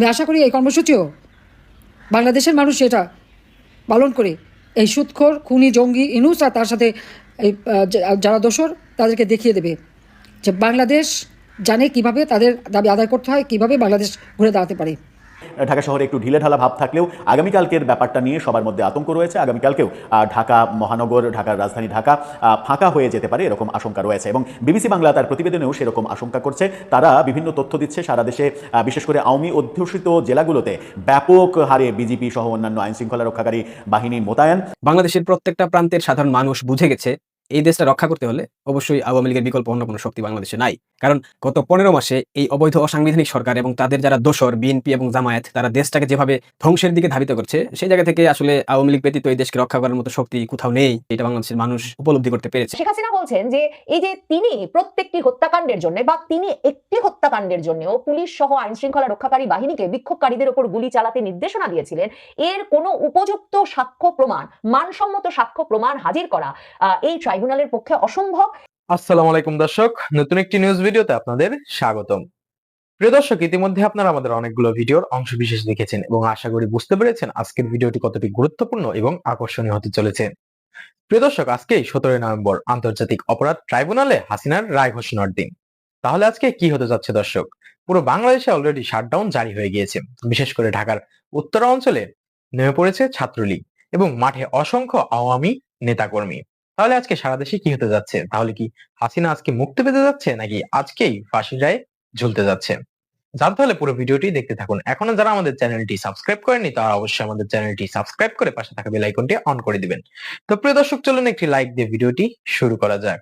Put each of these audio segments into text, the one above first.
আমি আশা করি এই কর্মসূচিও বাংলাদেশের মানুষ এটা পালন করে। এই সুৎখোর, খুনি, জঙ্গি, ইনুস আর তার সাথে এই যারা দোষর, তাদেরকে দেখিয়ে দেবে যে বাংলাদেশ জানে কীভাবে তাদের দাবি আদায় করতে হয়, কীভাবে বাংলাদেশ ঘুরে দাঁড়াতে পারে। ঢাকা শহরে একটু ঢিলেঢালা ভাব থাকলেও আগামীকালকের ব্যাপারটা নিয়ে সবার মধ্যে আতঙ্ক রয়েছে। আগামীকালকেও ঢাকা মহানগর, ঢাকার রাজধানী ঢাকা ফাঁকা হয়ে যেতে পারে এরকম আশঙ্কা রয়েছে এবং বিবিসি বাংলা তার প্রতিবেদনেও সেরকম আশঙ্কা করছে। তারা বিভিন্ন তথ্য দিচ্ছে সারা দেশে বিশেষ করে আওয়ামী অধ্যুষিত জেলাগুলোতে ব্যাপক হারে বিজেপি সহ অন্যান্য আইন শৃঙ্খলা রক্ষাকারী বাহিনী মোতায়েন। বাংলাদেশের প্রত্যেকটা প্রান্তের সাধারণ মানুষ বুঝে গেছে এই দেশটা রক্ষা করতে হলে অবশ্যই আওয়ামী লীগের বিকল্প অন্য কোনো শক্তি বাংলাদেশে নাই। কারণ গত পনেরো মাসে এই অবৈধ অসাংবিধানিক সরকার এবং তাদের যারা দোসর বিএনপি এবং জামায়াত, তারা দেশটাকে যেভাবে ধ্বংসের দিকে ধাবিত করছে, সেই জায়গা থেকে আসলে আওয়ামী লীগ ব্যতীত এই দেশকে রক্ষা করার মতো শক্তি কোথাও নেই। এটা বাংলাদেশের মানুষ উপলব্ধি করতে পেরেছে। শেখ হাসিনা বলছেন যে, এই যে তিনি প্রত্যেকটি হত্যাকাণ্ডের জন্য বা তিনি একটি হত্যাকাণ্ডের জন্যও পুলিশ সহ আইন শৃঙ্খলা রক্ষাকারী বাহিনীকে বিক্ষোভকারীদের ওপর গুলি চালাতে নির্দেশনা দিয়েছিলেন, এর কোনো উপযুক্ত সাক্ষ্য প্রমাণ, মানসম্মত সাক্ষ্য প্রমাণ হাজির করা এই ট্রাইব্যুনালের পক্ষে অসম্ভব। আসসালামু আলাইকুম দর্শক, নতুন একটি নিউজ ভিডিওতে আপনাদের স্বাগতম। প্রিয় দর্শক, ইতিমধ্যে আপনারা আমাদের অনেকগুলো ভিডিওর অংশ বিশেষ দেখেছেন এবং আশা করি বুঝতে পেরেছেন আজকের ভিডিওটি কতটি গুরুত্বপূর্ণ এবং আকর্ষণীয় হতে চলেছে। প্রিয় দর্শক, আজকেই সতেরোই নভেম্বর আন্তর্জাতিক অপরাধ ট্রাইব্যুনালে হাসিনার রায় ঘোষণার দিন। তাহলে আজকে কি হতে যাচ্ছে দর্শক? পুরো বাংলাদেশে অলরেডি শাটডাউন জারি হয়ে গিয়েছে। বিশেষ করে ঢাকার উত্তরা অঞ্চলে নেমে পড়েছে ছাত্রলীগ এবং মাঠে অসংখ্য আওয়ামী নেতাকর্মী। তাহলে আজকে সারা দেশে কি হতে যাচ্ছে? তাহলে কি হাসিনা আজকে মুক্তি পেতে যাচ্ছে, নাকি আজকেই ফাঁসি রায় ঝুলতে যাচ্ছে? জানতে হলে পুরো ভিডিওটি দেখতে থাকুন। এখনও যারা আমাদের চ্যানেলটি সাবস্ক্রাইব করেনি তারা অবশ্যই আমাদের চ্যানেলটি সাবস্ক্রাইব করে পাশে থাকা বেল আইকনটি অন করে দিবেন। তো প্রিয় দর্শক, চলুন একটি লাইক দিয়ে ভিডিওটি শুরু করা যাক।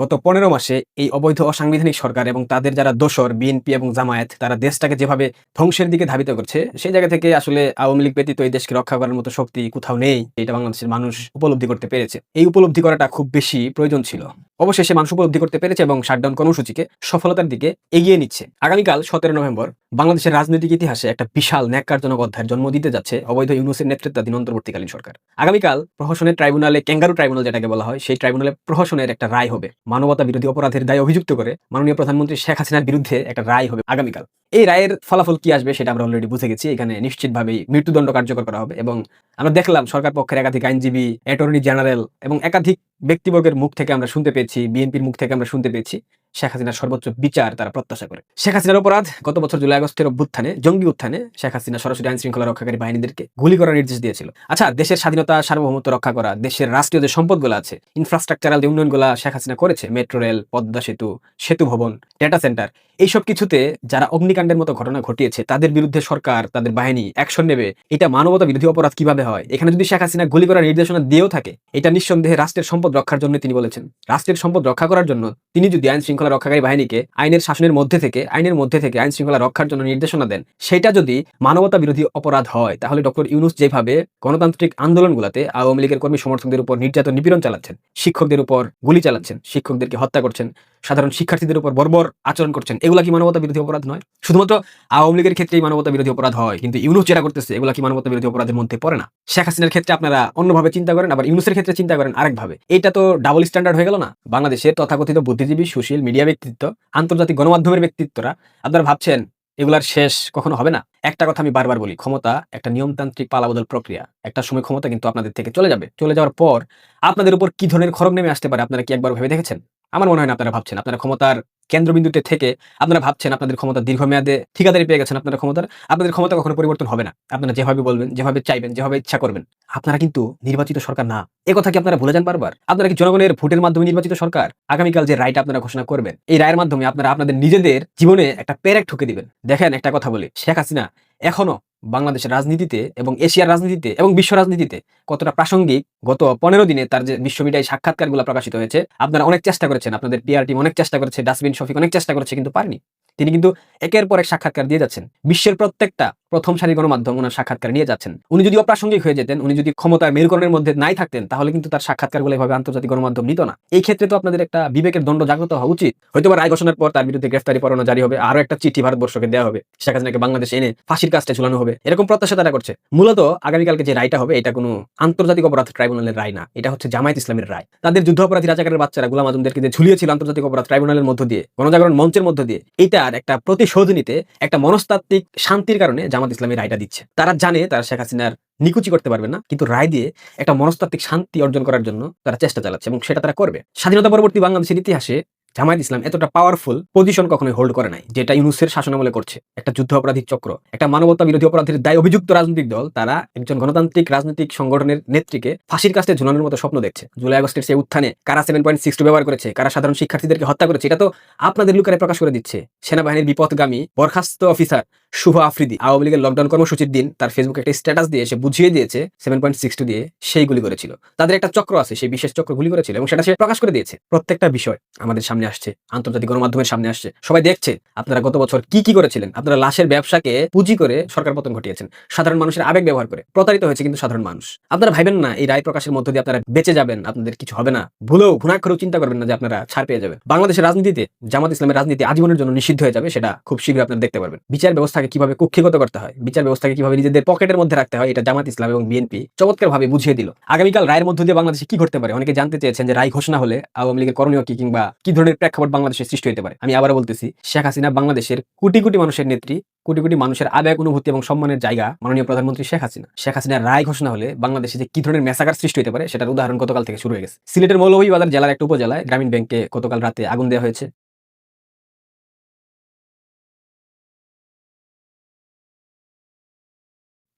গত পনেরো মাসে এই অবৈধ অসাংবিধানিক সরকার এবং তাদের যারা দোসর বিএনপি এবং জামায়াত, তারা দেশটাকে যেভাবে ধ্বংসের দিকে ধাবিত করছে, সেই জায়গা থেকে আসলে আওয়ামী লীগ ব্যতীত এই দেশকে রক্ষা করার মতো শক্তি কোথাও নেই। এটা বাংলাদেশের মানুষ উপলব্ধি করতে পেরেছে। এই উপলব্ধি করাটা খুব বেশি প্রয়োজন ছিল। অবশেষে মানুষ উপলব্ধি করতে পেরেছে এবং শাটডাউন কর্মসূচিকে সফলতার দিকে এগিয়ে নিচ্ছে। আগামীকাল সতেরো নভেম্বর বাংলাদেশের রাজনৈতিক ইতিহাসে একটা বিশাল ন্যাক্কারজনক অধ্যায়ের জন্ম দিতে যাচ্ছে অবৈধ ইউনুসের নেতৃত্বাধীন অন্তর্বর্তীকালীন সরকার। আগামীকাল প্রহসনের ট্রাইব্যুনালে ক্যাঙ্গারু ট্রাইব্যুনাল যেটাকে বলা হয়, সেই ট্রাইব্যুনালে প্রহসনের একটা রায় হবে। মানবতা বিরোধী অপরাধের দায় অভিযুক্ত করে মাননীয় প্রধানমন্ত্রী শেখ হাসিনার বিরুদ্ধে একটা রায় হবে আগামীকাল। এই রায়ের ফলাফল কি আসবে সেটা আমরা অলরেডি বুঝে গেছি। এখানে নিশ্চিতভাবেই মৃত্যুদণ্ড কার্যকর করা হবে এবং আমরা দেখলাম সরকার পক্ষের একাধিক আইনজীবী অ্যাটর্নি জেনারেল এবং একাধিক ব্যক্তিবর্গের মুখ থেকে আমরা শুনতে পেয়েছি বিএনপির মুখ থেকে আমরা শুনতে পেয়েছি, শেখ হাসিনার সর্বোচ্চ বিচার তারা প্রত্যাশা করে। শেখ হাসিনার অপরাধ, গত বছর জুলাই আগস্টের অভ্যুত্থানে, জঙ্গি উত্থানে, শেখ হাসিনা সরাসরি আইন শৃঙ্খলা রক্ষাকারী বাহিনীদেরকে গুলি করার নির্দেশ দিয়েছিল। আচ্ছা দেশের স্বাধীনতা, সার্বভৌমত্ব রক্ষা করা, দেশের রাষ্ট্রীয় যে সম্পদগুলো আছে ইনফ্রাস্ট্রাকচারাল যে উন্নয়নগুলো শেখ হাসিনা করেছে মেট্রো রেল পদ্মা সেতু সেতু ভবন ডেটা সেন্টার এইসব কিছুতে যারা অগ্নিকাণ্ডের মতো ঘটনা ঘটিয়েছে, তাদের বিরুদ্ধে সরকার, তাদের বাহিনী অ্যাকশন নেবে। এটা মানবতা বিরোধী অপরাধ কীভাবে হয়? এখানে যদি শেখ হাসিনা গুলি করার নির্দেশনা দিয়েও থাকে, এটা নিঃসন্দেহে রাষ্ট্রের সম্পদ রক্ষার জন্য তিনি বলেছেন। রাষ্ট্রের সম্পদ রক্ষা করার জন্য তিনি যদি আইন শৃঙ্খলা রক্ষাকারী বাহিনীকে আইনের শাসনের মধ্যে থেকে, আইনের মধ্যে থেকে আইন শৃঙ্খলা রক্ষার জন্য নির্দেশনা দেন, সেটা যদি মানবতা বিরোধী অপরাধ হয়, তাহলে ডক্টর ইউনুস যেভাবে গণতান্ত্রিক আন্দোলনগুলোতে আওয়ামী লীগের কর্মী সমর্থকদের উপর নির্যাতন নিপীড়ন চালাচ্ছেন, শিক্ষকদের উপর গুলি চালাচ্ছেন, শিক্ষকদেরকে হত্যা করছেন সাধারণ শিক্ষার্থীদের উপর বর্বর আচরণ করছেন। এগুলা কি মানবতা বিরোধী অপরাধ নয়? শুধুমাত্র আওয়ামী লীগের ক্ষেত্রেই মানবতা বিরোধী অপরাধ হয়, কিন্তু ইউনুস যেটা করতেছে, এগুলা কি মানবতা বিরোধী অপরাধের মধ্যে পড়ে না? শেখ হাসিনার ক্ষেত্রে আপনারা অন্যভাবে চিন্তা করেন, আবার ইউনুসের ক্ষেত্রে চিন্তা করেন আরেকভাবে। এটা তো ডাবল স্ট্যান্ডার্ড হয়ে গেল না? বাংলাদেশের তথাকথিত বুদ্ধিজীবী, সুশীল মিডিয়া ব্যক্তিত্ব, আন্তর্জাতিক গণমাধ্যমের ব্যক্তিত্বরা আপনারা ভাবছেন এগুলার শেষ কখনো হবে না? একটা কথা আমি বারবার বলি, ক্ষমতা একটা নিয়মতান্ত্রিক পালাবদল প্রক্রিয়া। একটা সময় ক্ষমতা কিন্তু আপনাদের থেকে চলে যাবে। চলে যাওয়ার পর আপনাদের উপর কি ধরনের খরগ নেমে আসতে পারে, আপনারা কি একবার ভেবে দেখেছেন? আমার মনে হয় না আপনারা ভাবছেন। আপনারা ক্ষমতার কেন্দ্রবিন্দুতে থেকে আপনারা ভাবছেন আপনাদের ক্ষমতা দীর্ঘমেয়াদে ঠিকাদারি পেয়ে গেছেন আপনারা ক্ষমতার। আপনাদের ক্ষমতা কখনো পরিবর্তন হবে না। আপনারা যেভাবে বলবেন, যেভাবে চাইবেন, যেভাবে ইচ্ছা করবেন, আপনারা কিন্তু নির্বাচিত সরকার না। এ কথা কি আপনারা ভুলে যান বারবার? আপনারা কি জনগণের ভোটের মাধ্যমে নির্বাচিত সরকার? আগামীকাল যে রায়টা আপনারা ঘোষণা করবেন, এই রায়ের মাধ্যমে আপনারা আপনাদের নিজেদের জীবনে একটা পেরেক ঠুকে দিবেন। দেখেন একটা কথা বলি, শেখ হাসিনা এখনও বাংলাদেশের রাজনীতিতে এবং এশিয়ার রাজনীতিতে এবং বিশ্ব রাজনীতিতে কতটা প্রাসঙ্গিক, গত পনেরো দিনে তার যে বিশ্ব মিডিয়ায় সাক্ষাৎকারগুলো প্রকাশিত হয়েছে, আপনারা অনেক চেষ্টা করেছেন, আপনাদের পিআর টিম অনেক চেষ্টা করেছে ডাস্টবিন শফিক অনেক চেষ্টা করেছে, কিন্তু পারেনি। তিনি কিন্তু একের পর এক সাক্ষাৎকার দিয়ে যাচ্ছেন। বিশ্বের প্রত্যেকটা প্রথম সারি গণমাধ্যম ওনার সাক্ষাৎকার নিয়ে যাচ্ছেন। উনি যদি অপ্রাসঙ্গিক হয়ে যেতেন, উনি যদি ক্ষমতার মেরুকরণের মধ্যে নাই থাকতেন, তাহলে কিন্তু তার সাক্ষাৎকারগুলো এভাবে আন্তর্জাতিক গণমাধ্যম নিত না। এই ক্ষেত্রে তো আপনাদের একটা বিবেকের দণ্ড জাগ্রত হওয়া উচিত। হয়তো বা রায় ঘোষণার পর তার বিরুদ্ধে গ্রেফতারি পরোয়ানা জারি হবে আরও একটা চিঠি ভারতবর্ষকে দেওয়া হবে। শেখ হাসিনাকে বাংলাদেশে এনে ফাঁসির কাজটা ঝুলানো হবে। এরকম প্রত্যাশা তারা করছে। মূলত আগামীকালকে যে রায়টা হবে, এটা কোনো আন্তর্জাতিক অপরাধ ট্রাইব্যুনালের রায় না। এটা হচ্ছে জামায়াত ইসলামের রায়। তাদের যুদ্ধ অপরাধী রাজাকারের বাচ্চারা, গুলাম আজমদেরকে যে ঝুলিয়েছিল আন্তর্জাতিক অপরাধ ট্রাইব্যুনালের মধ্য দিয়ে, গণজাগরণ মঞ্চের মধ্য দিয়ে, এটা তার একটা প্রতিশোধ নিতে একটা মনস্তাত্ত্বিক শান্তির কারণে জামাত ইসলামী রায়টা দিচ্ছে। তারা জানে তারা শেখ হাসিনার নিকুচি করতে পারবে না, কিন্তু রায় দিয়ে একটা মনস্তাত্ত্বিক শান্তি অর্জন করার জন্য তারা চেষ্টা চালাচ্ছে এবং সেটা তারা করবে। স্বাধীনতা পরবর্তী বাংলাদেশের ইতিহাসে জামায়াত ইসলাম এতটা পাওয়ারফুল পজিশন কখনোই হোল্ড করে নাই, যেটা ইউনুসের শাসনামলে করছে। একটা যুদ্ধ অপরাধী চক্র, একটা মানবতা বিরোধী অপরাধের দায় অভিযুক্ত রাজনৈতিক দল, তারা একজন গণতান্ত্রিক রাজনৈতিক সংগঠনের নেত্রীকে ফাঁসির কাছে ঝুলানোর মতো স্বপ্ন দেখছে। জুলাই আগস্টের সেই উত্থানে কারা সেভেন পয়েন্ট সিক্স ব্যবহার করেছে, কারা সাধারণ শিক্ষার্থীদেরকে হত্যা করেছে, এটা তো আপনাদের লুকারে প্রকাশ করে দিচ্ছে। সেনাবাহিনীর বিপদগামী বরখাস্ত অফিসার শুভ আফ্রিদি, আওয়ামী লীগের লকডাউন কর্মসূচির দিন তার ফেসবুকে একটা স্ট্যাটাস দিয়ে সে বুঝিয়ে দিয়েছে সেভেন পয়েন্ট সিক্স টু দিয়ে সেই গুলি করেছিল। তাদের একটা চক্র আছে, সেই বিশেষ চক্র গুলি করেছিল এবং সেটা সে প্রকাশ করে দিয়েছে। প্রত্যেকটা বিষয় আমাদের সামনে আসছে, আন্তর্জাতিক গণমাধ্যমের সামনে আসছে, সবাই দেখছে আপনারা গত বছর কি কি করেছিলেন, আপনারা লাশের ব্যবসাকে পুঁজি করে সরকার পতন ঘটিয়েছেন, সাধারণ মানুষের আবেগ ব্যবহার করে, প্রতারিত হয়েছে কিন্তু সাধারণ মানুষ। আপনারা ভাবেন না, এই রায় প্রকাশের মধ্য দিয়ে আপনারা বেঁচে যাবেন, আপনাদের কিছু হবে না, ভুলেও ঘুণাক্ষরেও চিন্তা করবেন না যে আপনারা ছাড় পেয়ে যাবেন। বাংলাদেশের রাজনীতিতে, জামাত ইসলামের রাজনীতি আজীবনের জন্য নিষিদ্ধ হয়ে যাবে, সেটা খুব শীঘ্রই আপনারা দেখতে পারবেন। বিচার ব্যবস্থাকে কীভাবে কক্ষিগত করতে হয়, বিচার ব্যবস্থাকে কীভাবে নিজেদের পকেটের মধ্যে রাখতে হয়, এটা জামাত ইসলাম এবং বিএনপি চমৎকার ভাবে বুঝিয়ে দিল। আগামীকাল রায়ের মধ্য দিয়ে বাংলাদেশে কি ঘটতে পারে? অনেকে জানতে চেয়েছেন যে রায় ঘোষণা হলে আওয়ামী লীগের করণীয় কি কিংবা কি ধরনের প্রেক্ষাপট বাংলাদেশে সৃষ্টি হতে পারে? আমি আবার বলতেছি, শেখ হাসিনা বাংলাদেশের কোটি কোটি মানুষের নেত্রী, কোটি কোটি মানুষের আবেগ, অনুভূতি এবং সম্মানের জায়গা মাননীয় প্রধানমন্ত্রী শেখ হাসিনা। শেখ হাসিনার রায় ঘোষণা হলে বাংলাদেশে যে কি ধরনের মেসাকার সৃষ্টি হতে পারে, সেটার উদাহরণ গতকাল থেকে শুরু হয়ে গেছে। সিলেটের মৌলভীবাজার জেলার একটা উপজেলায় গ্রামীণ ব্যাংকে গতকাল রাতে আগুন দেওয়া হয়েছে।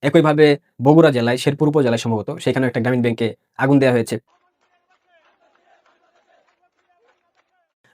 একইভাবে বগুড়া জেলায়, শেরপুর উপজেলায় সম্ভবত সেখানে একটা গ্রামীণ ব্যাংকে আগুন দেওয়া হয়েছে।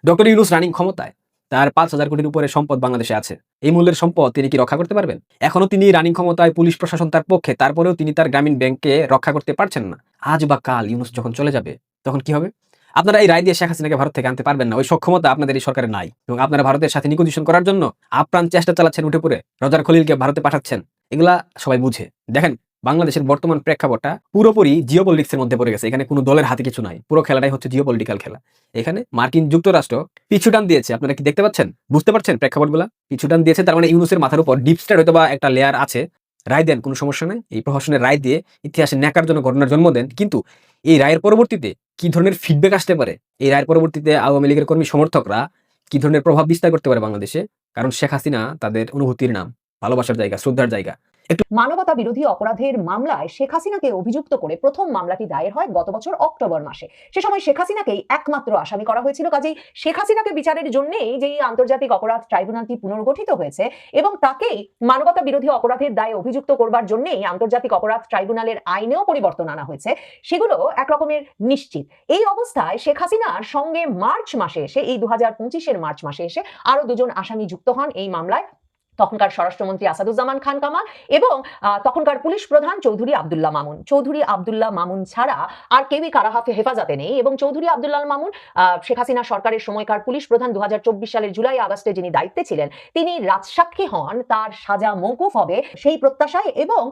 ডক্টর ইউনুস রানিং ক্ষমতায়, তার পাঁচ হাজার কোটির উপরে সম্পদ বাংলাদেশে আছে। এই মূল্যের সম্পদ তিনি কি রক্ষা করতে পারবেন? এখনও তিনি রানিং ক্ষমতায় পুলিশ প্রশাসন তার পক্ষে, তারপরেও তিনি তার গ্রামীণ ব্যাংকে রক্ষা করতে পারছেন না। আজ বা কাল ইউনুস যখন চলে যাবে, তখন কি হবে? আপনারা এই রায় দিয়ে শেখ হাসিনাকে ভারত থেকে আনতে পারবেন না, ওই সক্ষমতা আপনাদের এই সরকারের নাই। এবং আপনারা ভারতের সাথে নিকোজিশন করার জন্য আপ্রাণ চেষ্টা চালাচ্ছেন উঠে পড়ে, রজার খলিলকে ভারতে পাঠাচ্ছেন। এগুলা সবাই বুঝে। দেখেন, বাংলাদেশের বর্তমান প্রেক্ষাপটটা পুরোপুরি জিও এর মধ্যে পড়ে গেছে। এখানে কোনো দলের হাতে কিছু নাই। পুরো খেলাটাই হচ্ছে জিও খেলা। এখানে মার্কিন যুক্তরাষ্ট্র পিছুটান দিয়েছে। আপনারা কি দেখতে পাচ্ছেন? বুঝতে পারছেন প্রেক্ষাপটগুলা? পিছুটান দিয়েছে, তার মানে ইউনুসের মাথার উপর ডিপ স্টার হয়তো বা একটা লেয়ার আছে। রায় দেন, কোনো সমস্যা নাই। এই প্রহসনের রায় দিয়ে ইতিহাসে ন্যাকার জন্য ঘটনার জন্ম দেন। কিন্তু এই রায়ের পরবর্তীতে কি ধরনের ফিডব্যাক আসতে পারে? এই রায়ের পরবর্তীতে আওয়ামী লীগের কর্মী সমর্থকরা কি ধরনের প্রভাব বিস্তার করতে পারে বাংলাদেশে? কারণ শেখ হাসিনা তাদের অনুভূতির নাম। ভালোবাসার জায়গা, শ্রদ্ধার জায়গা। মানবতা বিরোধী অপরাধের মামলায় শেখ হাসিনাকে অভিযুক্ত করে প্রথম মামলাটি দায়ের হয় গত বছর অক্টোবর মাসে। সে সময় শেখ হাসিনাকেই একমাত্র আসামি করা হয়েছিল। কাজেই শেখ হাসিনাকে বিচারের জন্যই যে আন্তর্জাতিক অপরাধ ট্রাইব্যুনালটি পুনর্গঠিত হয়েছে এবং তাকেই মানবতা বিরোধী অপরাধের দায়ে অভিযুক্ত করবার জন্যই আন্তর্জাতিক অপরাধ ট্রাইব্যুনালের আইনেও পরিবর্তন আনা হয়েছে। সেগুলো একরকমের নিশ্চিত। এই অবস্থায় শেখ হাসিনার সঙ্গে মার্চ মাসে এসে, এই দু হাজার মার্চ মাসে এসে আরও দুজন আসামি যুক্ত হন এই মামলায়। তখনকার স্বরাষ্ট্রমন্ত্রী আসাদুজ্জামান খান কামাল এবং তখনকার পুলিশ প্রধান চৌধুরী আবদুল্লাহ মামুন। চৌধুরী আবদুল্লাহ মামুন ছাড়া আর কেউই কারাহাফে হেফাজতে নেই এবং চৌধুরী আবদুল্লাহ মামুন শেখ হাসিনা সরকারের সময়কার পুলিশ প্রধান দু সালের জুলাই আগস্টে যিনি দায়িত্বে ছিলেন, তিনি রাজসাক্ষী হন তার সাজা মৌকুফ হবে সেই প্রত্যাশায় এবং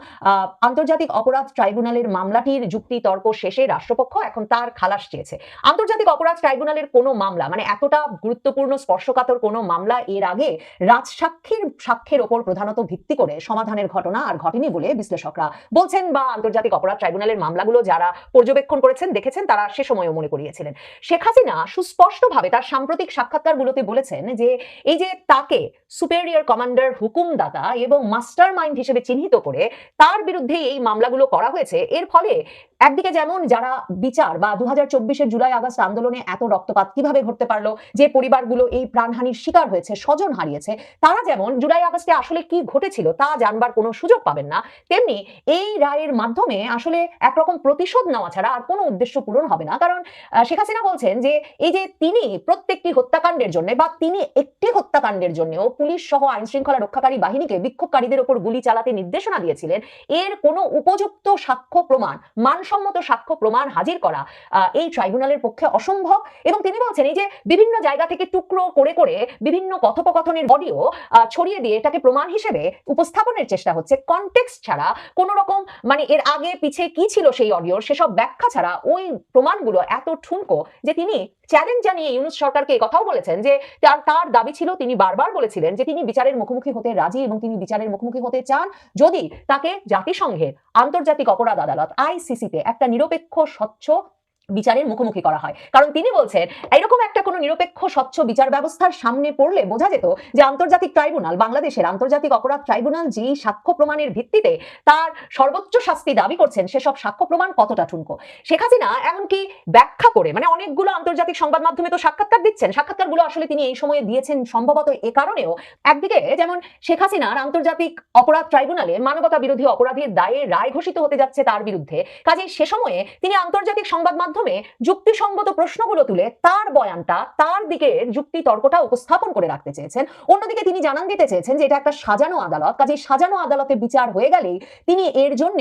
আন্তর্জাতিক অপরাধ ট্রাইব্যুনালের মামলাটির যুক্তি তর্ক শেষে রাষ্ট্রপক্ষ এখন তার খালাস চেয়েছে। আন্তর্জাতিক অপরাধ ট্রাইব্যুনালের কোনো মামলা মানে এতটা গুরুত্বপূর্ণ স্পর্শকাতর কোনো মামলা এর আগে রাজসাক্ষীর সাক্ষ্যের ওপর প্রধানত ভিত্তি করে সমাধানের ঘটনা আর ঘটেনি বলে বিশ্লেষকরা বলছেন বা আন্তর্জাতিক অপরাধ ট্রাইব্যুনালের মামলাগুলো যারা পর্যবেক্ষণ করেছেন, দেখেছেন, তারা সে সময়ও মনে করিয়েছিলেন। শেখ হাসিনা সুস্পষ্টভাবে তার সাম্প্রতিক সাক্ষাৎকারগুলোতে বলেছেন যে, এই যে তাকে সুপেরিয়র কমান্ডার হুকুমদাতা এবং মাস্টার মাইন্ড হিসেবে চিহ্নিত করে তার বিরুদ্ধে এই মামলাগুলো করা হয়েছে, এর ফলে একদিকে যেমন যারা বিচার বা দু হাজার জুলাই আগস্ট আন্দোলনে এত রক্তপাত কীভাবে ঘটতে পারল, যে পরিবারগুলো এই প্রাণহানির শিকার হয়েছে, স্বজন হারিয়েছে, তারা যেমন জুলাই আগস্টে আসলে কি ঘটেছিল তা জানবার কোনো সুযোগ পাবেন না। তেমনি এই রায়ের মাধ্যমে আসলে একরকম প্রতিশোধ নেওয়া ছাড়া আর কোনো উদ্দেশ্য পূরণ হবে না। কারণ শেখ হাসিনা বলছেন যে এই যে তিনি প্রত্যেকটি হত্যাকাণ্ডের জন্য বা তিনি একটি হত্যাকাণ্ডের জন্যও পুলিশ সহ আইন শৃঙ্খলা রক্ষাকারী বাহিনীকে বিক্ষোভকারীদের ওপর গুলি চালাতে নির্দেশনা দিয়েছিলেন, এর কোনো উপযুক্ত সাক্ষ্য প্রমাণ, মানসম্মত সাক্ষ্য প্রমাণ হাজির করা এই ট্রাইব্যুনালের পক্ষে অসম্ভব। এবং তিনি বলছেন এই যে বিভিন্ন জায়গা থেকে টুকরো করে করে বিভিন্ন কথোপকথনের অডিও ছড়িয়ে দিয়ে এটাকে প্রমাণ হিসেবে উপস্থাপনের চেষ্টা হচ্ছে। কনটেক্সট ছাড়া কোন রকম মানে এর আগে পিছে কি ছিল সেই অডিওর সেসব ব্যাখ্যা ছাড়া ওই প্রমাণগুলো এত ঠুনকো যে তিনি চ্যালেঞ্জ জানিয়ে ইউনুস সরকারকে কথাও বলেছেন যে তার তার দাবি ছিল, তিনি বারবার বলেছিলেন যে তিনি বিচারের মুখোমুখি হতে রাজি এবং তিনি বিচারের মুখোমুখি হতে চান যদি তাকে জাতিসংঘের আন্তর্জাতিক অপরাধ আদালত আইসিসিতে একটা নিরপেক্ষ, স্বচ্ছ বিচারের মুখোমুখি করা হয়। কারণ তিনি বলছেন এরকম একটা কোনো নিরপেক্ষ, স্বচ্ছ বিচার ব্যবস্থার সামনে পড়লে বোঝা যেত যে আন্তর্জাতিক ট্রাইব্যুনাল, বাংলাদেশের আন্তর্জাতিক অপরাধ ট্রাইব্যুনাল যেই সাক্ষ্য প্রমাণের ভিত্তিতে তার সর্বোচ্চ শাস্তি দাবি করছেন, সেসব সাক্ষ্য প্রমাণ কতটা ঠুনকো? শেখ হাসিনা এমনকি ব্যাখ্যা করে মানে অনেকগুলো আন্তর্জাতিক সংবাদ মাধ্যমে তো সাক্ষাৎকার দিচ্ছেন। সাক্ষাৎকারগুলো আসলে তিনি এই সময়ে দিয়েছেন সম্ভবত এ কারণেও। একদিকে যেমন শেখ হাসিনার আন্তর্জাতিক অপরাধ ট্রাইব্যুনালে মানবতা বিরোধী অপরাধের দায়ে রায় ঘোষিত হতে যাচ্ছে তার বিরুদ্ধে। কাজেই সে সময়ে তিনি আন্তর্জাতিক সংবাদ মাধ্যমে যুক্তিসঙ্গত প্রশ্নগুলো তুলে তার বয়ানটা, তার দিকের যুক্তি তর্কটা উপস্থাপন করে রাখতে চেয়েছেন। অন্যদিকে তিনি জানান দিতে চেয়েছেন যে এটা একটা সাজানো আদালত কাজেই সাজানো আদালতে বিচার হয়ে গেলেই তিনি এর জন্য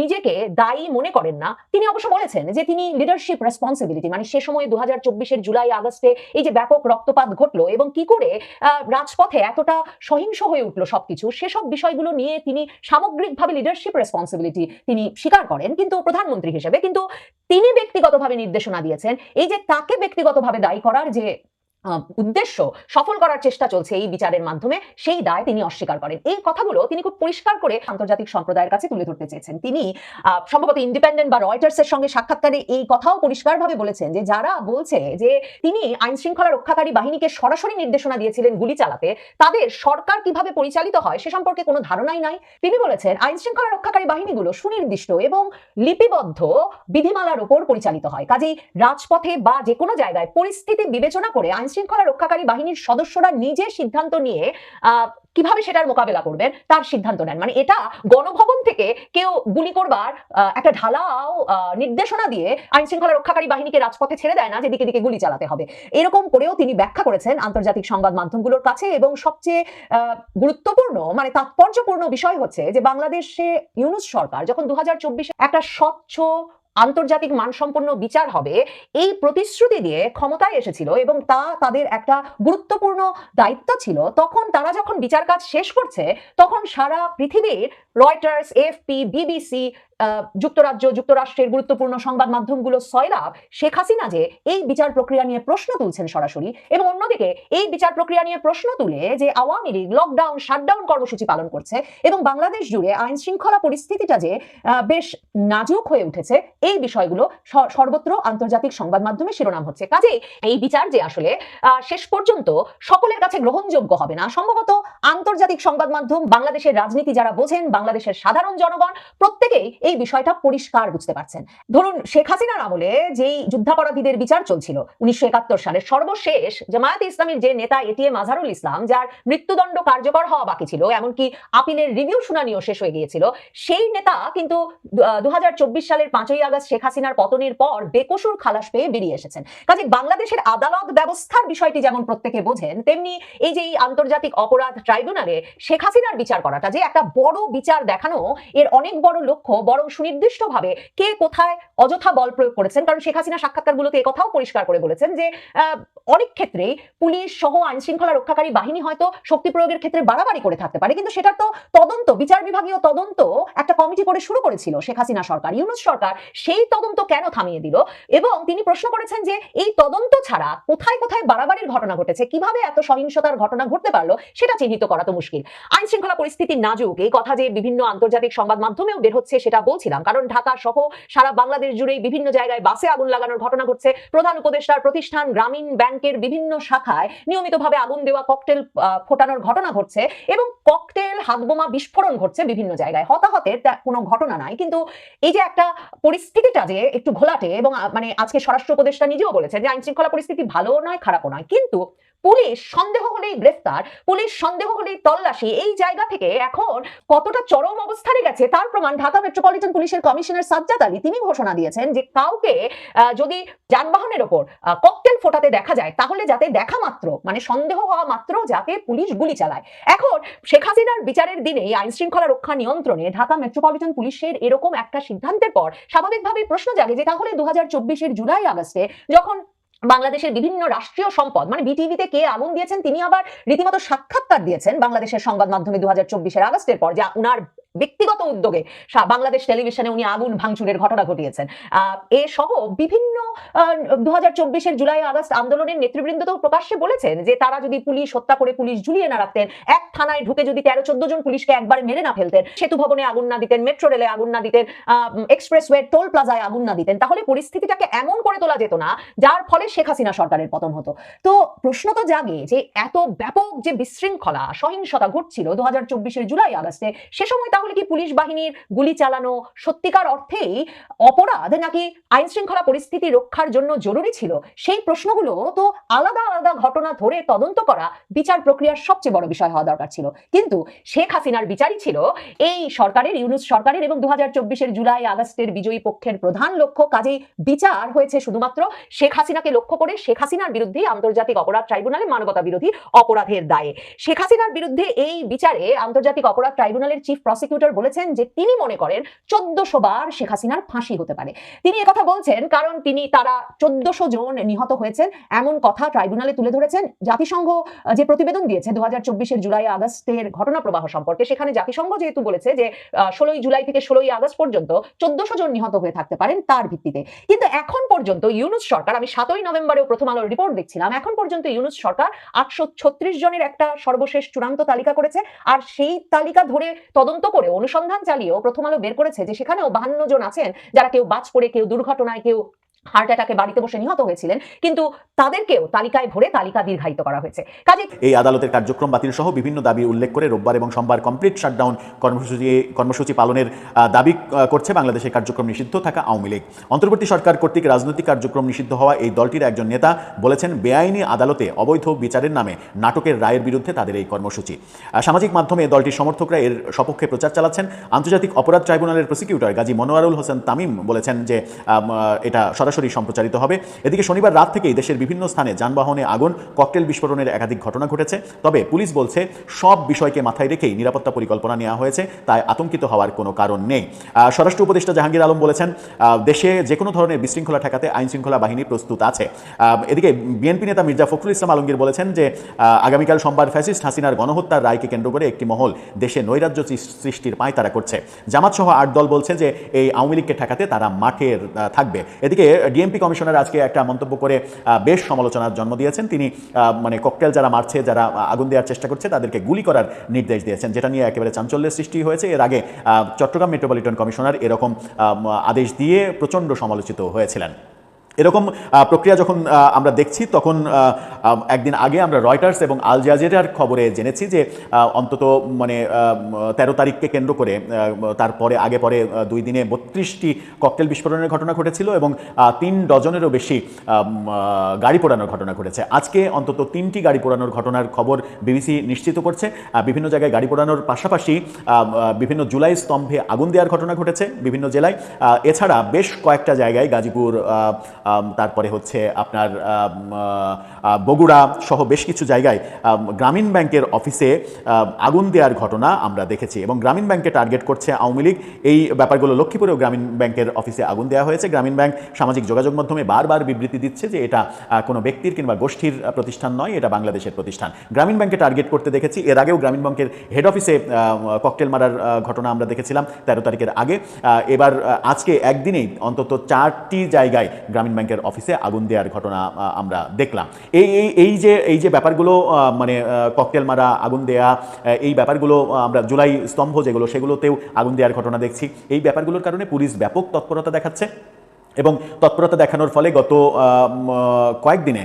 নিজেকে দায়ী মনে করেন না। তিনি অবশ্য বলেছেন যে তিনি লিডারশিপ রেসপন্সিবিলিটি মানে সে সময় দু হাজার জুলাই, আগস্টে এই যে ব্যাপক রক্তপাত ঘটলো এবং কি করে রাজপথে এতটা সহিংস হয়ে উঠল সবকিছু, সেসব বিষয়গুলো নিয়ে তিনি সামগ্রিকভাবে লিডারশিপ রেসপন্সিবিলিটি তিনি স্বীকার করেন। কিন্তু প্রধানমন্ত্রী হিসেবে, কিন্তু তিনি ব্যক্তিগতভাবে নির্দেশনা দিয়েছেন। এই যে তাকে ব্যক্তিগতভাবে দায়ী করার যে উদ্দেশ্য সফল করার চেষ্টা চলছে এই বিচারের মাধ্যমে, সেই দায় তিনি অস্বীকার করেন। এই কথাগুলো তিনি খুব পরিষ্কার করে আন্তর্জাতিক সম্প্রদায়ের কাছে তুলে ধরতে চেয়েছেন। তিনি সম্ভবত ইন্ডিপেন্ডেন্ট বা রয়টার্স এর সঙ্গে সাক্ষাৎকারে এই কথাও পরিষ্কারভাবে বলেছেন যে, যারা বলছে যে, তিনি আইন শৃঙ্খলা রক্ষাকারী বাহিনীকে সরাসরি নির্দেশনা দিয়েছিলেন গুলি চালাতে, তাদের সরকার কীভাবে পরিচালিত হয় সে সম্পর্কে কোনো ধারণাই নাই। তিনি বলেছেন আইন শৃঙ্খলা রক্ষাকারী বাহিনীগুলো সুনির্দিষ্ট এবং লিপিবদ্ধ বিধিমালার উপর পরিচালিত হয়। কাজেই রাজপথে বা যে কোনো জায়গায় পরিস্থিতি বিবেচনা করে আইন শৃঙ্খলা রক্ষাকারী বাহিনীর সদস্যরা নিজে সিদ্ধান্ত নিয়ে কীভাবে সেটার মোকাবেলা করবেন, তার সিদ্ধান্ত নেন। মানে এটা গণভবন থেকে কেউ গুলি করবার একটা ঢালাও নির্দেশনা দিয়ে আইন শৃঙ্খলা রক্ষাকারী বাহিনীকে রাজপথে ছেড়ে দেয় না, যে দিকে দিকে গুলি চালাতে হবে। এরকম করেও তিনি ব্যাখ্যা করেছেন আন্তর্জাতিক সংবাদ মাধ্যমগুলোর কাছে এবং সবচেয়ে গুরুত্বপূর্ণ মানে তাৎপর্যপূর্ণ বিষয় হচ্ছে যে বাংলাদেশে ইউনুস সরকার যখন দু হাজার চব্বিশ একটা স্বচ্ছ আন্তর্জাতিক মানসম্পন্ন বিচার হবে, এই প্রতিশ্রুতি দিয়ে ক্ষমতায় এসেছিল এবং তা তাদের একটা গুরুত্বপূর্ণ দায়িত্ব ছিল। তখন তারা যখন বিচার কাজ শেষ করছে, তখন সারা পৃথিবীর রয়টার্স এফপি বিবিসি যুক্তরাজ্য, যুক্তরাষ্ট্রের গুরুত্বপূর্ণ সংবাদ মাধ্যমগুলো সয়লাভ শেখ হাসিনা যে এই বিচার প্রক্রিয়া নিয়ে প্রশ্ন তুলছেন সরাসরি এবং অন্যদিকে এই বিচার প্রক্রিয়া নিয়ে প্রশ্ন তুলে যে আওয়ামী লীগ লকডাউন শাটডাউন কর্মসূচি পালন করছে এবং বাংলাদেশ জুড়ে আইন শৃঙ্খলা পরিস্থিতিটা যে বেশ নাজুক হয়ে উঠেছে, এই বিষয়গুলো সর্বত্র আন্তর্জাতিক সংবাদ মাধ্যমে শিরোনাম হচ্ছে। কাজেই এই বিচার যে আসলে শেষ পর্যন্ত সকলের কাছে গ্রহণযোগ্য হবে না। সম্ভবত আন্তর্জাতিক সংবাদ মাধ্যম, বাংলাদেশের রাজনীতি যারা বোঝেন বাংলাদেশের সাধারণ জনগণ প্রত্যেকেই এই বিষয়টা পরিষ্কার বুঝতে পারছেন। ধরুন, শেখ হাসিনার আমলে যেই যুদ্ধাপরাধীদের বিচার চলছিল, উনিশশো একাত্তর সালে সর্বশেষ জামায়াতে ইসলামীর যে নেতা এটিএম আজহারুল ইসলাম, যার মৃত্যুদণ্ড কার্যকর হওয়া বাকি ছিল, এমনকি আপিলের রিভিউ শুনানিও শেষ হয়ে গিয়েছিল, সেই নেতা কিন্তু দু সালের পাঁচই আগস্ট শেখ হাসিনার পতনের পর বেকসুর খালাস পেয়ে বেরিয়ে এসেছেন। কাজে বাংলাদেশের আদালত ব্যবস্থার বিষয়টি যেমন প্রত্যেকে বোঝেন, তেমনি এই যে আন্তর্জাতিক অপরাধ ট্রাইব্যুনালে শেখ হাসিনার বিচার করাটা যে একটা বড় বিচার দেখানো এর অনেক বড় লক্ষ্য বরং সুনির্দিষ্টভাবে কে কোথায় অযথা বল প্রয়োগ করেছেন। কারণ শেখ হাসিনা সাক্ষাৎকারগুলোতে কথাও পরিষ্কার করে বলেছেন যে অনেক ক্ষেত্রেই পুলিশ সহ আইন শৃঙ্খলা রক্ষাকারী বাহিনী হয়তো শক্তি প্রয়োগের ক্ষেত্রে বাড়াবাড়ি করে থাকতে পারে। কিন্তু সেটার তো তদন্ত, বিচার বিভাগীয় তদন্ত একটা কমিটি করে শুরু করেছিল শেখ হাসিনা সরকার, ইউনুস সরকার। সেই তদন্ত কেন থামিয়ে দিল? এবং তিনি প্রশ্ন করেছেন যে, এই তদন্ত ছাড়া কোথায় কোথায় বাড়াবাড়ির ঘটনা ঘটেছে? কীভাবে এত সহিংসতার ঘটনা ঘটতে পারল? সেটা চিহ্নিত করা তো মুশকিল। আইন শৃঙ্খলা পরিস্থিতি নাজুক এই কথা যে বিভিন্ন আন্তর্জাতিক সংবাদ মাধ্যমেও বের হচ্ছে, সেটা বলছিলাম। কারণ ঢাকা সহ সারা বাংলাদেশ জুড়েই বিভিন্ন জায়গায় বাসে আগুন লাগানোর ঘটনা ঘটছে। প্রধান উপদেষ্টার প্রতিষ্ঠান গ্রামীণ ব্যাংকের বিভিন্ন শাখায় নিয়মিতভাবে আগুন দেওয়া, ককটেল ফোটানোর ঘটনা ঘটছে এবং ককটেল, হাতবোমা বিস্ফোরণ ঘটছে বিভিন্ন জায়গায়। হতাহতের কোনো ঘটনা নাই। কিন্তু এই যে একটা পরিস্থিতিটা যে একটু ঘোলাটে এবং মানে আজকে স্বরাষ্ট্র উপদেষ্টা নিজেও বলেছে যে আইন শৃঙ্খলা পরিস্থিতি ভালোও নয়, খারাপও নয়। কিন্তু পুলিশ সন্দেহ হলেই গ্রেফতার, পুলিশ সন্দেহ হলেই তল্লাশি, এই জায়গা থেকে এখন কতটা চরম অবস্থানে গেছে। তার প্রমাণ ঢাকা মেট্রোপলিটন পুলিশের কমিশনার সাজ্জাদ আলী। তিনি ঘোষণা দিয়েছেন যে কাউকে যদি যানবাহনের ওপর ককটেল ফোটাতে দেখা যায়, তাহলে যাতে দেখা মাত্র মানে সন্দেহ হওয়া মাত্র যাতে পুলিশ গুলি চালায়। এখন শেখ হাসিনার বিচারের দিনে আইন শৃঙ্খলা রক্ষা নিয়ন্ত্রণে ঢাকা মেট্রোপলিটন পুলিশের এরকম একটা সিদ্ধান্তের পর স্বাভাবিকভাবে প্রশ্ন জাগে যে তাহলে দু হাজার জুলাই আগস্টে যখন বাংলাদেশের বিভিন্ন রাষ্ট্রীয় সম্পদ মানে বিটিভিতে কে আগুন দিয়েছেন, তিনি আবার রীতিমতো সাক্ষাৎকার দিয়েছেন বাংলাদেশের সংবাদ মাধ্যমে দু হাজার চব্বিশের আগস্টের পর, যা উনার ব্যক্তিগত উদ্যোগে বাংলাদেশ টেলিভিশনে উনি আগুন ভাঙচুরের ঘটনা ঘটিয়েছেন। এ সহ বিভিন্ন দু হাজার জুলাই, আগস্ট আন্দোলনের নেতৃবৃন্দ তো প্রকাশ্যে বলেছেন যে তারা যদি পুলিশ হত্যা করে পুলিশ ঝুলিয়ে না রাখতেন, এক থানায় ঢুকে যদি তেরো চোদ্দ জন পুলিশকে একবারে মেরে না ফেলতেন, সেতু ভবনে আগুন না দিতেন, মেট্রো রেলে আগুন না দিতেন এক্সপ্রেসওয়ে টোল প্লাজায় আগুন না দিতেন, তাহলে পরিস্থিতিটাকে এমন করে তোলা যেত না, যার ফলে শেখ হাসিনা সরকারের পতন হতো। তো প্রশ্ন তো জাগে যে এত ব্যাপক যে বিশৃঙ্খলা, সহিংসতা ঘটছিল দু হাজার জুলাই, আগস্টে, সে সময় তাহলে কি পুলিশ বাহিনীর গুলি চালানো সত্যিকার অর্থেই অপরাধ নাকি আইন শৃঙ্খলা পরিস্থিতি রক্ষার জন্য জরুরি ছিল? সেই প্রশ্নগুলো তো আলাদা আলাদা ঘটনা ধরে তদন্ত করা বিচার প্রক্রিয়ার সবচেয়ে বড় বিষয় হওয়া দরকার ছিল। কিন্তু শেখ হাসিনার বিচারই ছিল এই সরকারের, ইউনুস সরকারের এবং দু হাজার জুলাই আগস্টের বিজয়ী পক্ষের প্রধান লক্ষ্য। কাজেই বিচার হয়েছে শুধুমাত্র শেখ হাসিনাকে লক্ষ্য করে। শেখ হাসিনার বিরুদ্ধে আন্তর্জাতিক অপরাধ ট্রাইব্যুনালে মানবতা বিরোধী অপরাধের দায়ে। শেখ হাসিনার বিরুদ্ধে এই বিচারে আন্তর্জাতিক অপরাধ ট্রাইব্যুনালের চিফ প্রসিকিউটর বলেছেন যে তিনি মনে করেন চোদ্দশো বার শেখ হাসিনার ফাঁসি হতে পারে। তিনি একথা বলছেন কারণ তিনি তারা চোদ্দশো জন নিহত হয়েছেন। এমন কথা ট্রাইব্যুনালে তুলে ধরেছেন। জাতিসংঘ যে প্রতিবেদন দিয়েছে দু হাজার চব্বিশের জুলাই আগস্টের ঘটনা প্রবাহ সম্পর্কে, সেখানে জাতিসংঘ যেহেতু বলেছে যে ষোলোই জুলাই থেকে ষোলোই আগস্ট পর্যন্ত চোদ্দশো জন নিহত হয়ে থাকতে পারেন তার ভিত্তিতে। কিন্তু এখন পর্যন্ত ইউনুস সরকার, আমি সাতই নভেম্বরেও প্রথম আলোর রিপোর্ট দেখছিলাম, এখন পর্যন্ত ইউনুস সরকার আটশো ছত্রিশ জনের একটা সর্বশেষ চূড়ান্ত তালিকা করেছে। আর সেই তালিকা ধরে তদন্ত করে অনুসন্ধান চালিয়েও প্রথম আলো বের করেছে যে সেখানেও বাহান্ন জন আছেন যারা কেউ বাজ পড়ে, কেউ দুর্ঘটনায়, কেউ হার্ট অ্যাটাকে বাড়িতে বসে নিহত হয়েছিলেন, কিন্তু তাদেরকেও তালিকায় ভরে তালিকা দীর্ঘায়িত করা হয়েছে। কাজে এই আদালতের কার্যক্রম বাতিল সহ বিভিন্ন দাবি উল্লেখ করে রোববার এবং সোমবার কমপ্লিট শাটডাউন কর্মসূচি কর্মসূচি পালনের দাবি করছে বাংলাদেশের কার্যক্রম নিষিদ্ধ থাকা আওয়ামী লীগ। অন্তর্বর্তী সরকার কর্তৃক রাজনৈতিক কার্যক্রম নিষিদ্ধ হওয়া এই দলটির একজন নেতা বলেছেন, বেআইনি আদালতে অবৈধ বিচারের নামে নাটকের রায়ের বিরুদ্ধে তাদের এই কর্মসূচি। সামাজিক মাধ্যমে দলটির সমর্থকরা এর সপক্ষে প্রচার চালাচ্ছেন। আন্তর্জাতিক অপরাধ ট্রাইব্যুনালের প্রসিকিউটর গাজী মনোয়ারুল হোসেন তামিম বলেছেন যে এটা সরাসরি সম্প্রচারিত হবে। এদিকে শনিবার রাত থেকেই দেশের বিভিন্ন স্থানে যানবাহনে আগুন, ককটেল বিস্ফোরণের একাধিক ঘটনা ঘটেছে। তবে পুলিশ বলছে, সব বিষয়কে মাথায় রেখেই নিরাপত্তা পরিকল্পনা নেওয়া হয়েছে, তাই আতঙ্কিত হওয়ার কোনো কারণ নেই। স্বরাষ্ট্র উপদেষ্টা জাহাঙ্গীর আলম বলেছেন দেশে যে কোনো ধরনের বিশৃঙ্খলা ঠেকাতে আইন শৃঙ্খলা বাহিনী প্রস্তুত আছে। এদিকে বিএনপি নেতা মির্জা ফখরুল ইসলাম আলমগীর বলেছেন যে আগামীকাল সোমবার ফ্যাসিস্ট হাসিনার গণহত্যার রায়কে কেন্দ্র করে একটি মহল দেশে নৈরাজ্য সৃষ্টির পায়তারা করছে। জামাত সহ আট দল বলছে যে, এই আওয়ামী লীগকে ঠেকাতে তারা মাঠের থাকবে। এদিকে ডিএমপি কমিশনার আজকে একটা মন্তব্য করে বেশ সমালোচনার জন্ম দিয়েছেন। তিনি মানে ককটেল যারা মারছে, যারা আগুন দেওয়ার চেষ্টা করছে, তাদেরকে গুলি করার নির্দেশ দিয়েছেন, যেটা নিয়ে একেবারে চাঞ্চল্যের সৃষ্টি হয়েছে। এর আগে চট্টগ্রাম মেট্রোপলিটন কমিশনার এরকম আদেশ দিয়ে প্রচণ্ড সমালোচিত হয়েছিলেন। এরকম প্রক্রিয়া যখন আমরা দেখছি, তখন একদিন আগে আমরা রয়টার্স এবং আল জাজেরার খবরে জেনেছি যে অন্তত মানে তেরো তারিখকে কেন্দ্র করে তারপরে, আগে পরে দুই দিনে বত্রিশটি ককটেল বিস্ফোরণের ঘটনা ঘটেছিল এবং তিন ডজনেরও বেশি গাড়ি পোড়ানোর ঘটনা ঘটেছে। আজকে অন্তত তিনটি গাড়ি পোড়ানোর ঘটনার খবর বিবিসি নিশ্চিত করছে। বিভিন্ন জায়গায় গাড়ি পোড়ানোর পাশাপাশি বিভিন্ন জুলাই স্তম্ভে আগুন দেওয়ার ঘটনা ঘটেছে বিভিন্ন জেলায়। এছাড়া বেশ কয়েকটা জায়গায় গাজীপুর তারপরে হচ্ছে আপনার বগুড়া সহ বেশ কিছু জায়গায় গ্রামীণ ব্যাংকের অফিসে আগুন দেওয়ার ঘটনা আমরা দেখেছি এবং গ্রামীণ ব্যাংকে টার্গেট করছে আওয়ামী লীগ। এই ব্যাপারগুলো লক্ষ্মীপুরেও গ্রামীণ ব্যাংকের অফিসে আগুন দেওয়া হয়েছে। গ্রামীণ ব্যাংক সামাজিক যোগাযোগ মাধ্যমে বারবার বিবৃতি দিচ্ছে যে এটা কোনো ব্যক্তির কিংবা গোষ্ঠীর প্রতিষ্ঠান নয়, এটা বাংলাদেশের প্রতিষ্ঠান। গ্রামীণ ব্যাংকে টার্গেট করতে দেখেছি, এর আগেও গ্রামীণ ব্যাংকের হেড অফিসে ককটেল মারার ঘটনা আমরা দেখেছিলাম তেরো তারিখের আগে। এবার আজকে একদিনেই অন্তত চারটি জায়গায় গ্রামীণ ব্যাংকের অফিসে আগুন দেওয়ার ঘটনা আমরা দেখলাম। এই এই এই যে এই যে ব্যাপারগুলো মানে ককটেল মারা, আগুন দেয়া এই ব্যাপারগুলো আমরা জুলাই স্তম্ভ যেগুলো, সেগুলোতেও আগুন দেওয়ার ঘটনা দেখছি। এই ব্যাপারগুলোর কারণে পুলিশ ব্যাপক তৎপরতা দেখাচ্ছে এবং তৎপরতা দেখানোর ফলে গত কয়েকদিনে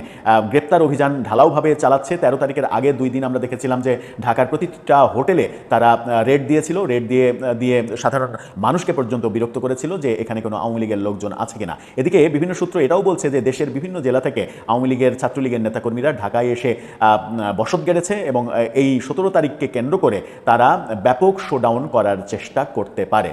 গ্রেপ্তার অভিযান ঢালাওভাবে চালাচ্ছে। তেরো তারিখের আগে দুই দিন আমরা দেখেছিলাম যে ঢাকার প্রতিটা হোটেলে তারা রেড দিয়েছিল। রেড দিয়ে দিয়ে সাধারণ মানুষকে পর্যন্ত বিরক্ত করেছিল যে এখানে কোনো আওয়ামী লীগের লোকজন আছে কিনা। এদিকে বিভিন্ন সূত্র এটাও বলছে যে দেশের বিভিন্ন জেলা থেকে আওয়ামী লীগের ছাত্রলীগের নেতাকর্মীরা ঢাকায় এসে বসত গেড়েছে এবং এই সতেরো তারিখকে কেন্দ্র করে তারা ব্যাপক শোডাউন করার চেষ্টা করতে পারে।